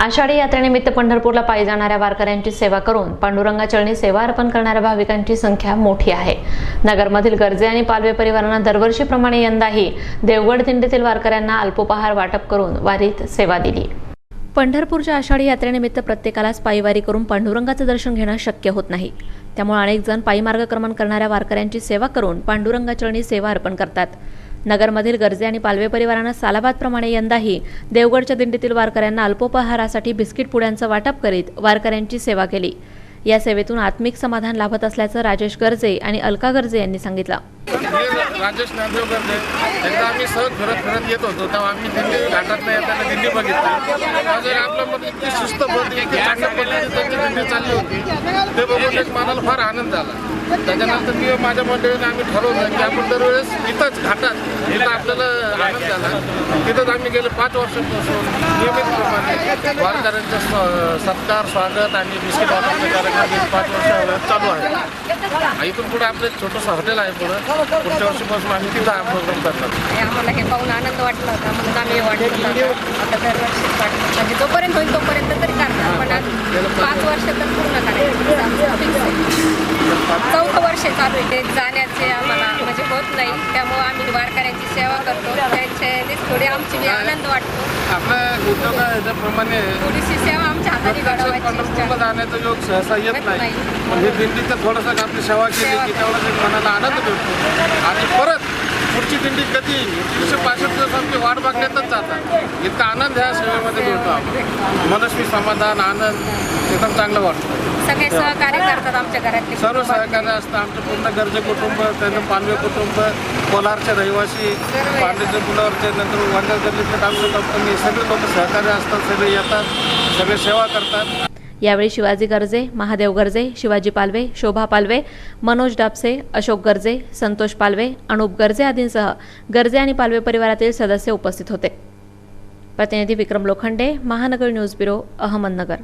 आषाढी यात्रेनिमित्त पंढरपूरला पायी जाणाऱ्या वारकऱ्यांची सेवा करून पांडुरंगा चरणी सेवा अर्पण करणाऱ्या भाविकांची संख्या मोठी आहे. नगरमधील गरजे आणि पालवे परिवारांना दरवर्षीप्रमाणे यंदाही देवगड दिंडीतील वारकऱ्यांना अल्पोपहार वाटप करून वारीत सेवा दिली. पंढरपूरच्या आषाढी यात्रेनिमित्त प्रत्येकालाच पायीवारी करून पांडुरंगाचं दर्शन घेणं शक्य होत नाही. त्यामुळे अनेक जण पायी मार्गक्रमण करणाऱ्या वारकऱ्यांची सेवा करून पांडुरंगा चळणी सेवा अर्पण करतात. नगरमधील गरजे आणि पालवे परिवारानं सालाबादप्रमाणे यंदाही देवगडच्या दिंडीतील वारकऱ्यांना अल्पोपहारासाठी बिस्किट पुड्यांचं वाटप करीत वारकऱ्यांची सेवा केली. या सेवेतून आत्मिक समाधान लाभत असल्याचं राजेश गर्जे आणि अलका गर्जे यांनी सांगितलं. राजेश नामदेव गर्जे एकदा आम्ही सहज फिरत फिरत येत होतो तेव्हा आम्ही दिल्ली घाटात येताना दिल्ली बघितली. माझं आपल्यामध्ये इतकी शिस्त पडली इतकी चांगल्या पद्धतीने त्यांची दिंडी चालली होती ते बघून एक मनाला फार आनंद झाला त्याच्यानंतर मी माझ्या मंडळीने आम्ही ठरवलं की आपण दरवेळेस इथंच घाटात इथं आपल्याला आनंद झाला तिथंच आम्ही गेले पाच वर्षापासून नियमितप्रमाणे वारकऱ्यांचा सत्कार स्वागत आणि बिस्किट वाटपचे कार्यक्रम गेली पाच वर्ष चालू आहे. इथून पुढे आपलं एक छोटंसं हॉटेल आहे पुढं. पुढच्या वर्षीपासून आम्ही तिथं हा प्रोग्राम आणि आम्हाला हे पाहून आनंद वाटला होता. म्हणून आम्ही हे आता दरवर्षीच वाटत म्हणजे जोपर्यंत होईल तोपर्यंत तरी करणार पण आज पाच वर्ष तर पूर्ण करायचं. चौथं वर्ष चालू आहे. जाण्याचे आम्हाला म्हणजे होत नाही. त्यामुळं आम्ही वारकऱ्यांची सेवा करतो. त्यांचे थोडी आमची आनंद वाटतो. आपल्या थोडीशी सेवा आमच्या हाताने घडवायची पंढरपूरला इच्छा. जाण्याचा योग सहसा येत येत नाही. दिंडीचं थोडंसं आपली सेवा केली सेवा की तेवढा एक मनाला आनंद भेटतो. आणि परत पुढची दिंडी कधी? तीनशे पासष्ट दिवस आमची वाट बघण्यातच जातात. इतका आनंद ह्या सेवेमध्ये मिळतो आम्हाला मनस्वी समाधान आनंद एकदम चांगलं वाटतं. सगळे सहकार्य करतात आमच्या घरातले सर्व सहकार्य असतं. आमचं पूर्ण गरजे कुटुंब त्यानं पानवे कुटुंब कोलारचे रहिवासी पांडेच्या पुलावरचे नंतर वांद्या गल्लीतले कंपनी सगळे लोक सहकार्य असतात सगळे येतात सगळे सेवा करतात. यावेळी शिवाजी गर्जे महादेव गर्जे शिवाजी पालवे शोभा पालवे मनोज डापसे अशोक गर्जे संतोष पालवे अनुप गर्जे आदींसह गर्जे आणि पालवे परिवारातील सदस्य उपस्थित होते. प्रतिनिधी विक्रम लोखंडे महानगर न्यूज ब्युरो अहमदनगर।